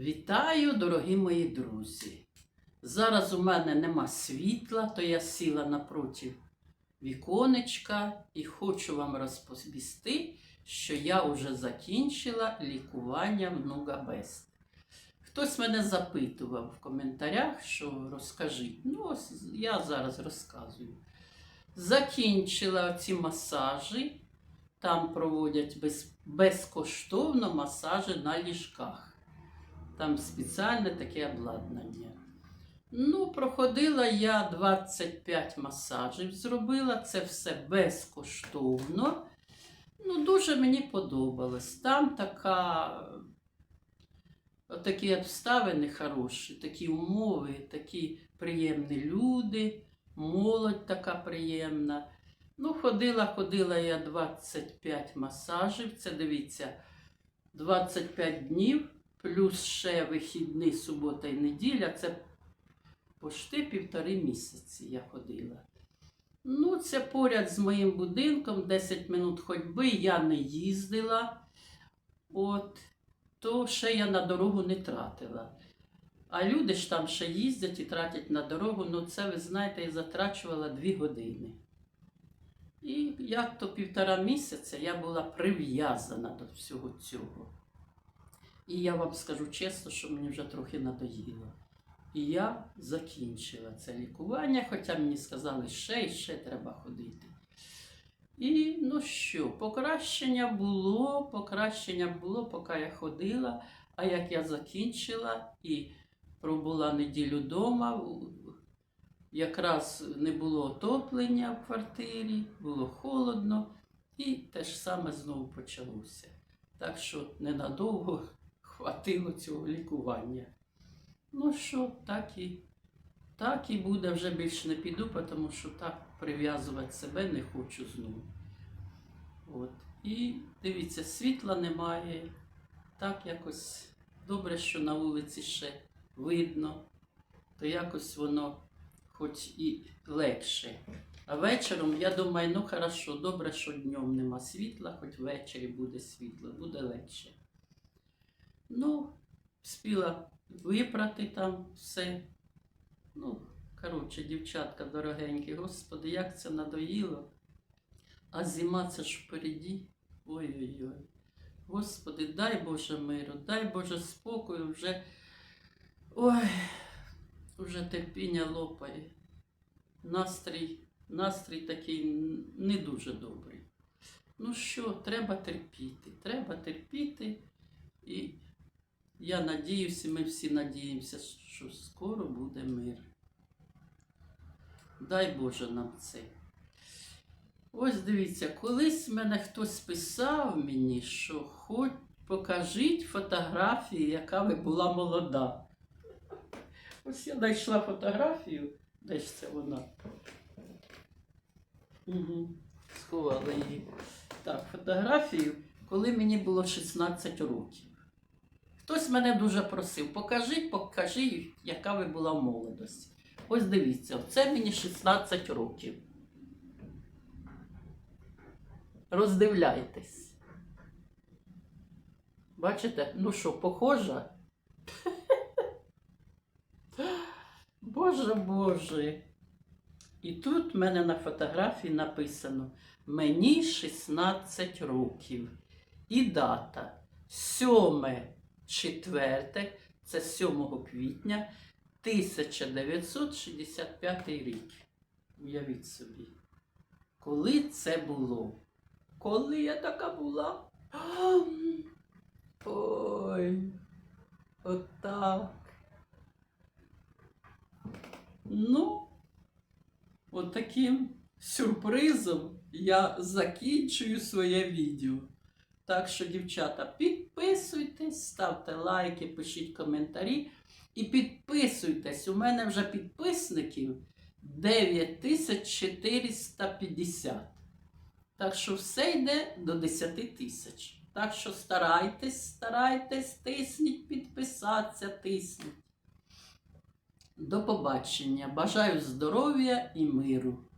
Вітаю, дорогі мої друзі. Зараз у мене нема світла, то я сіла напроти віконечка і хочу вам розповісти, що я вже закінчила лікування в Нугабест. Хтось мене запитував в коментарях, що розкажіть. Ну, ось я зараз розказую. Закінчила ці масажі. Там проводять без, безкоштовно масажі на ліжках. Там спеціальне таке обладнання. Ну, проходила я 25 масажів, зробила це все безкоштовно. Ну, дуже мені подобалось. Там така, такі обставини хороші, такі умови, такі приємні люди, молодь така приємна. Ну, ходила, ходила я 25 масажів. Це дивіться, 25 днів, плюс ще вихідні, субота і неділя. Це почти півтори місяці я ходила. Ну, це поряд з моїм будинком, 10 минут ходьби, я не їздила. От, то ще я на дорогу не тратила. А люди ж там ще їздять і тратять на дорогу, ну це, ви знаєте, я затрачувала 2 години. І як то півтора місяця я була прив'язана до всього цього. І я вам скажу чесно, що мені вже трохи надоїло. І я закінчила це лікування, хоча мені сказали, ще і ще треба ходити. І ну що, покращення було, покращення було, поки я ходила. А як я закінчила і пробула неділю вдома, якраз не було отоплення в квартирі, було холодно, і те ж саме знову почалося. Так що ненадовго хватило цього лікування. Ну що, так і, так і буде, вже більше не піду, тому що так прив'язувати себе не хочу знову. От. І дивіться, світла немає. Так якось добре, що на вулиці ще видно, то якось воно хоч і легше. А вечором, я думаю, ну хорошо, добре, що днем нема світла, хоч ввечері буде світло, буде легше. Ну, спіла випрати там все. Ну, коротше, дівчатка дорогенькі, господи, як це надоїло. А зима це ж впереді. Ой-ой-ой. Господи, дай Боже миру, дай Боже спокою, вже. Ой, вже терпіння лопає. Настрій, настрій такий не дуже добрий. Ну що, треба терпіти, треба терпіти. І я надіюся, ми всі надіємося, що скоро буде мир. Дай Боже нам це. Ось дивіться, колись мене хтось писав мені, що хоч покажіть фотографії, яка ви була молода. Ось я знайшла фотографію, де ж це вона? Угу. Сховала її. Так, фотографію, коли мені було 16 років. Хтось мене дуже просив, покажіть, покажи, яка ви була в молодості. Ось дивіться, це мені 16 років. Роздивляйтесь. Бачите, ну що, похожа? Боже Боже. І тут в мене на фотографії написано Мені 16 років. І дата 7 четверте, це 7 квітня 1965 рік. Уявіть собі. Коли це було? Коли я така була? Ой, отак. Ну, от сюрпризом я закінчую своє відео. Так що, дівчата, підписуйтесь, ставте лайки, пишіть коментарі. І підписуйтесь, у мене вже підписників 9450. Так що все йде до 10 тисяч. Так що старайтесь, старайтесь, тисніть, підписатися, тисніть. До побачення. Бажаю здоров'я і миру.